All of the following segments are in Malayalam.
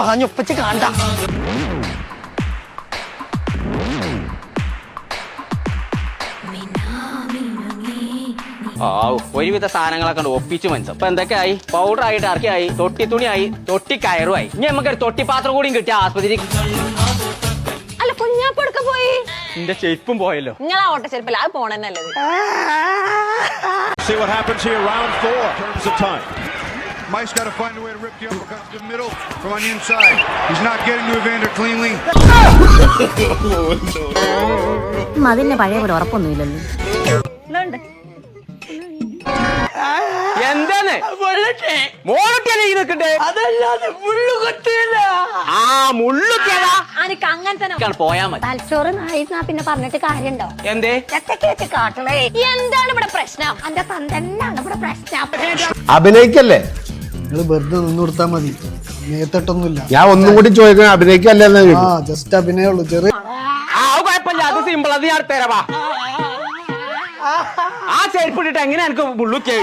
പറഞ്ഞൊപ്പിച്ച് കാണ്ട. ഒരുവിധ സാധനങ്ങളൊക്കെ ഒപ്പിച്ച് മനസ്സം അപ്പൊ എന്തൊക്കെയായി? പൗഡർ ആയി ഇറക്കിയായി. തൊട്ടി തുണിയായി. തൊട്ടി കയറുമായി. ഇനി നമുക്കൊരു തൊട്ടിപ്പാത്രം കൂടിയും കിട്ടിയ ആസ്പത്രിക്ക്. എന്റെ ചെരുപ്പും പോയല്ലോ നിങ്ങളാ ഓട്ട ഓട്ടച്ചെരുപ്പല്ല അത് പോണെന്നല്ലത് See what happens here, round four, in terms of time. Mike's got to find a way to rip the uppercut to the middle from on the inside. He's not getting to Evander cleanly. അതിന്റെ പഴയ പോലെ ഉറപ്പൊന്നുമില്ലല്ലോ എന്താണ്? മോളൊക്കെ നിൽക്കണ്ടേ? അതല്ലാതെ മുള്ളു കൊത്തിയില്ല. ആ മുള്ളു എനിക്ക് അങ്ങനെ തന്നെ പോയാ മതി. തലച്ചോറ് നായിരുന്നാ പിന്നെ പറഞ്ഞിട്ട് കാര്യണ്ടോ? എന്തേ? എത്തക്കേച്ച് കാട്ടണേ. എന്താണ് ഇവിടെ പ്രശ്നം? എന്റെ തന്തന്നാണ് ഇവിടെ പ്രശ്നം. അഭിനയിക്കല്ലേ? നിങ്ങൾ വെറുതെ നിന്ന് കൊടുത്താൽ മതി. നേരിട്ടൊന്നുമില്ല ഞാൻ ഒന്നും കൂടി ചോദിക്കാൻ അഭിനയിക്കല്ലേ ആ ജസ്റ്റ് അഭിനയുള്ളൂ ചെറിയ ആ അത് കുഴപ്പമില്ല അത് സിമ്പിൾ അത് ഞാൻ തരവാ ആ ചെരുപ്പിട്ടിട്ട് എങ്ങനെ എനിക്ക് മുള്ളുക്കേ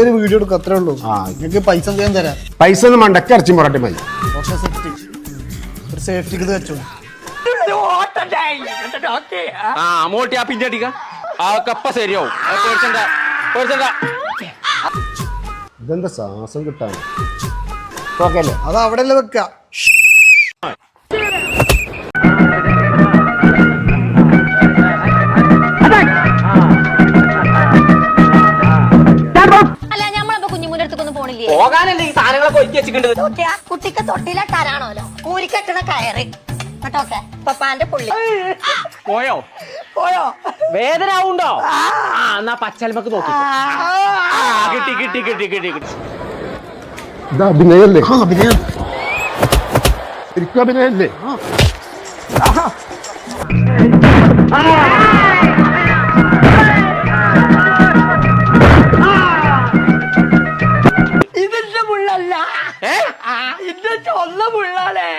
ഒരു വീഡിയോ എടുക്കും അത്രേ ഉള്ളൂ. നിങ്ങൾക്ക് പൈസ ചെയ്യാൻ തരാം. പൈസ ഒന്ന് മണ്ടക്ക് ഇറച്ചി മുറട്ടി മതി. ഓക്കെ സേഫ്റ്റി ഒരു സേഫ്റ്റിക്ക് ഇത് വെച്ചോ. ആ മോട്ടി ആ പിന്നെ അടിക്ക. ആ കപ്പ ശരിയാവും. അത് പേടിച്ചണ്ട പേടിച്ചണ്ട. ഇതെന്താ ശ്വാസം കിട്ടാൻ? ഓക്കെ അല്ലേ? അത് അവിടെ അല്ലേ വെക്ക. അല്ല പോകാനല്ലേ ഈ സാധനങ്ങളൊക്കെ ഒരുക്കി വെച്ചിട്ടുണ്ട്? കുട്ടിക്ക് തൊട്ടിലിട്ടാരാണോലോ കൂലിക്കെട്ടണ കയറ്. കേട്ടോക്കെ പപ്പാന്റെ പുള്ളി. പോയോ? പോയോ? വേദന ആവുണ്ടോ ആ എന്നാ പച്ചൽമക്ക് നോക്കി. കിട്ടി കിട്ടി കിട്ടി കിട്ടി കിട്ടി. ഇത് അഭിനയല്ലേ? അഭിനയം. ശരിക്കും അഭിനയല്ലേ? ഇത് പുള്ളാലേ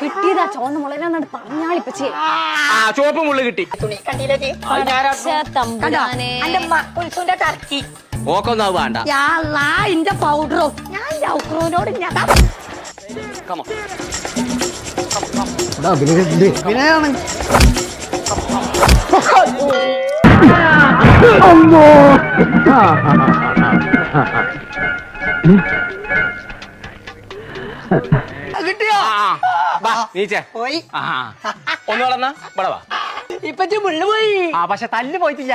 കിട്ടിയതാ ചുവന്ന മുളകാന്നാണ് പറഞ്ഞാളിപ്പച്ചേ ആ. ചുവപ്പ് മുള്ളു കിട്ടി. തുണി കണ്ടില്ലേ നീ? പക്ഷേ കണ്ടോ? തമ്പുരാനെ. എന്റെ മ കുൽസുന്റെ ടർക്കി ഓക്കൊന്നും അത് വേണ്ട. യാ ഇന്റെ പൗഡറും. ഞാൻ ലൗക്രോനോട് ഞാൻ കമോ കിട്ടിയോ? വാ നീച്ചേ. പോയി. ഒന്ന് വളർന്ന. ഇവിടെ വാ. ഇപ്പറ്റി മുള്ളു പോയി. ആ പക്ഷെ തല്ല് പോയിട്ടില്ല.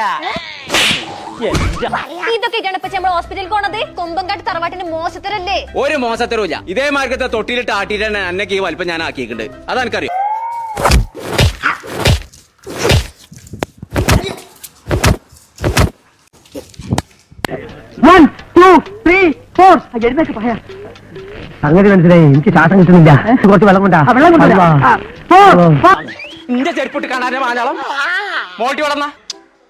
ഇതൊക്കെ ഇപ്പൊ നമ്മൾ ഹോസ്പിറ്റലിൽ പോണത്. കൊമ്പങ്കാട്ട് തറവാട്ടിന്റെ മോശത്തരല്ലേ? ഒരു മോശത്തരവില്ല ഇതേ മാർഗത്തെ തൊട്ടിലിട്ട് ആട്ടിയിട്ടാണ് എന്നൊക്കെ ഈ വലിപ്പം ഞാൻ ആക്കിയിട്ടുണ്ട് അതെനിക്കറിയാം. സംഗതി മനസ്സിലായി. എനിക്ക് ശ്വാസം കിട്ടുന്നില്ല. കുറച്ച് വെള്ളം കൊണ്ടാ. വെള്ളം ഇന്റെ ചെരുപ്പിട്ട് കാണാനും മാലാളം മോട്ടി വളർന്ന?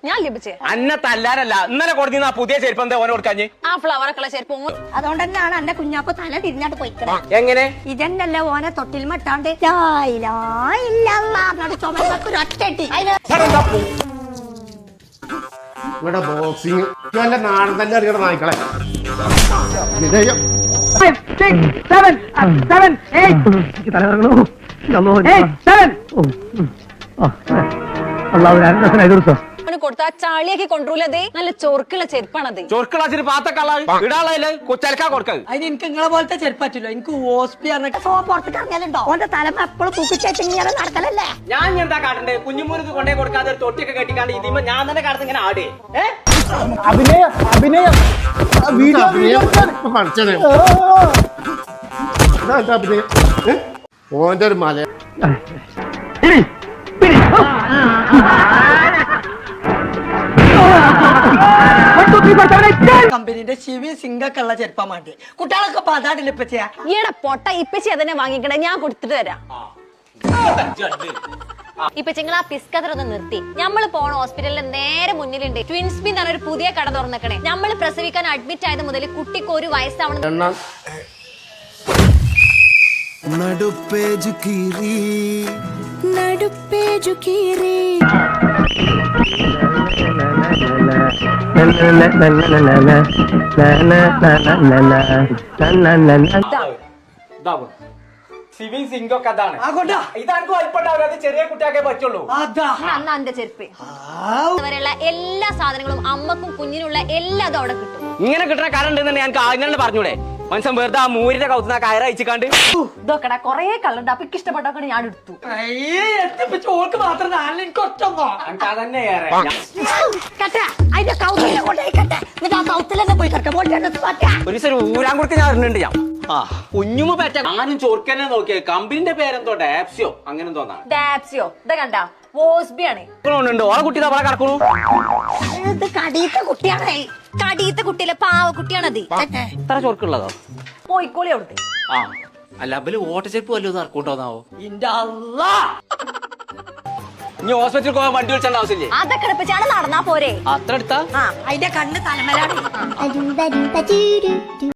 ഞാൻ ലഭിച്ചേ. അന്നെ തല്ലാനല്ല. ഇന്നലെ കൊടുക്കുന്ന ആ പുതിയ ചെരുപ്പ് എന്താ ഓനെ കൊടുക്കാഞ്ഞ് ആ ഫ്ലവർ ഒക്കെ ചെരുപ്പ് അതുകൊണ്ട് തന്നെയാണ് എന്റെ കുഞ്ഞാപ്പ് തല തിരിഞ്ഞാട്ട് പോയിക്കണേ. എങ്ങനെ? ഇതന്നല്ല ഓനെ തൊട്ടിൽ മട്ടാണ്ട് ചുമക്കൊരു ഒറ്റട്ടി ഇവിടെ ബോക്സിങ് നാടൻ തന്നെ അറിയണ നായ്ക്കളെ എനിക്ക് തലകറങ്ങണു സെവൻ അള്ളാഹു രണ്ട് ദിവസം എതിർത്തോ? അവന് കൊടുത്ത ചാളിയാക്കി കൊണ്ടുപോലതേ നല്ല ചൊറുക്കുള്ള ചെരുപ്പാണത് ചൊറുക്കളാച്ചിട്ട് പാത്തക്കള്ള ഇടാളല്ലേ കൊച്ചലക്കാ കൊടുക്കത് അതിന് എനിക്ക് നിങ്ങളെ പോലത്തെ ചെരുപ്പ് പറ്റില്ല എനിക്ക് പുറത്തേക്ക് ഇറങ്ങലുണ്ടോ ഓന്റെ തലമ എപ്പോഴും പൂക്കിച്ചേറ്റ് ഇങ്ങനെ നടക്കലല്ലേ? ഞാൻ എന്താ കാട്ടണ്ടേ? കുഞ്ഞുമൂർക്ക് കൊണ്ടേ കൊടുക്കാതെ ഒരു തൊട്ടിയൊക്കെ കെട്ടിക്കാണ്ട് ഇതിമ്മ ഞാൻ തന്നെ കാലത്ത് ഇങ്ങനെ ആടേ. അഭിനയം അഭിനയം. ഓന്റെ ഒരു മല. കമ്പനിന്റെ ശിവി സിംഗൊക്കെ ഉള്ള ചെരുപ്പാൻ വേണ്ടി കുട്ടികളൊക്കെ പതാടില്ല ഇപ്പച്ചയാ ഈടെ പൊട്ട ഇപ്പച്ചി തന്നെ വാങ്ങിക്കണേ. ഞാൻ കൊടുത്തിട്ട് തരാം ഇപ്പൊ നിങ്ങൾ ആ പിസ്കതർ ഒന്ന് നിർത്തി. നമ്മൾ പോണ ഹോസ്പിറ്റലിന്റെ നേരെ മുന്നിലുണ്ട്. ട്വിൻസ് ബി ഒരു പുതിയ കട തുറന്നേക്കണേ. നമ്മൾ പ്രസവിക്കാൻ അഡ്മിറ്റ് ആയത് മുതൽ കുട്ടിക്ക് ഒരു വയസ്സാവണം. ഇതാവും സിവിൻ സിങ്ക് ഒക്കെ അതാണ്. ആ കൊണ്ടാ ഇതാർക്ക് അത് ചെറിയ കുട്ടിയാക്കേ പറ്റുള്ളൂ. അതാ. അന്ന് അന്റെ ചെരുപ്പ്. വരെയുള്ള എല്ലാ സാധനങ്ങളും അമ്മക്കും കുഞ്ഞിനുള്ള എല്ലാതും അവിടെ കിട്ടും. ഇങ്ങനെ കിട്ടുന്ന കറണ്ട് ഉണ്ടെന്ന് ഞാൻ ആദ്യം പറഞ്ഞൂടെ. മനുഷ്യൻ വെറുതെ ആ മൂരിന്റെ കൗത്തുന്ന കയറ അയച്ചിക്കാണ്ട് ഇതൊക്കെടാ കൊറേ കള്ളുണ്ട്. അപ്പൊ ഇഷ്ടപ്പെട്ടൊക്കെ ഞാൻ എടുത്തു. ചോൾക്ക് മാത്രം ഒരു ഊരാൻ കൊടുത്ത് ഞാൻ അറിഞ്ഞിട്ടുണ്ട് ഞാൻ. ആ. കുഞ്ഞുമ്മ പറ്റ ഞാനും ചോർക്കനെ നോക്കിയ. കമ്പനിന്റെ പേരെന്തോ ഡാപ്സിയോ? അങ്ങനെ തോന്നാണ് ഡാപ്സിയോ. ഇതാ കണ്ട വോസ്ബി ആണ് ഉണ്ട് ഓളെ കുട്ടി തവളെ കിടക്കണു. ഇത് കടിയിട്ട കുട്ടിയാണേ. കടിയത്തെ കുട്ടിയിലെ പാവ കുട്ടിയാണത് ഇത്ര ചൊറുക്കുള്ളതോ? പോയിക്കോളി അവിടുത്തെ. ആ. അല്ല അബൽ ഓട്ടച്ചെരുപ്പ് വല്ലതും നടക്കൂട്ടോന്നാവോ ഇന്റെ അല്ലാ! ഇനി ഹോസ്പിറ്റലിൽ പോകാൻ വണ്ടി വിളിച്ചേണ്ട ആവശ്യമില്ലേ? അതൊക്കെ എടുപ്പിച്ചാണ് നടന്നാ പോരെ. അത്ര എടുത്താ? അതിന്റെ കണ്ണ് തലമലാണ്.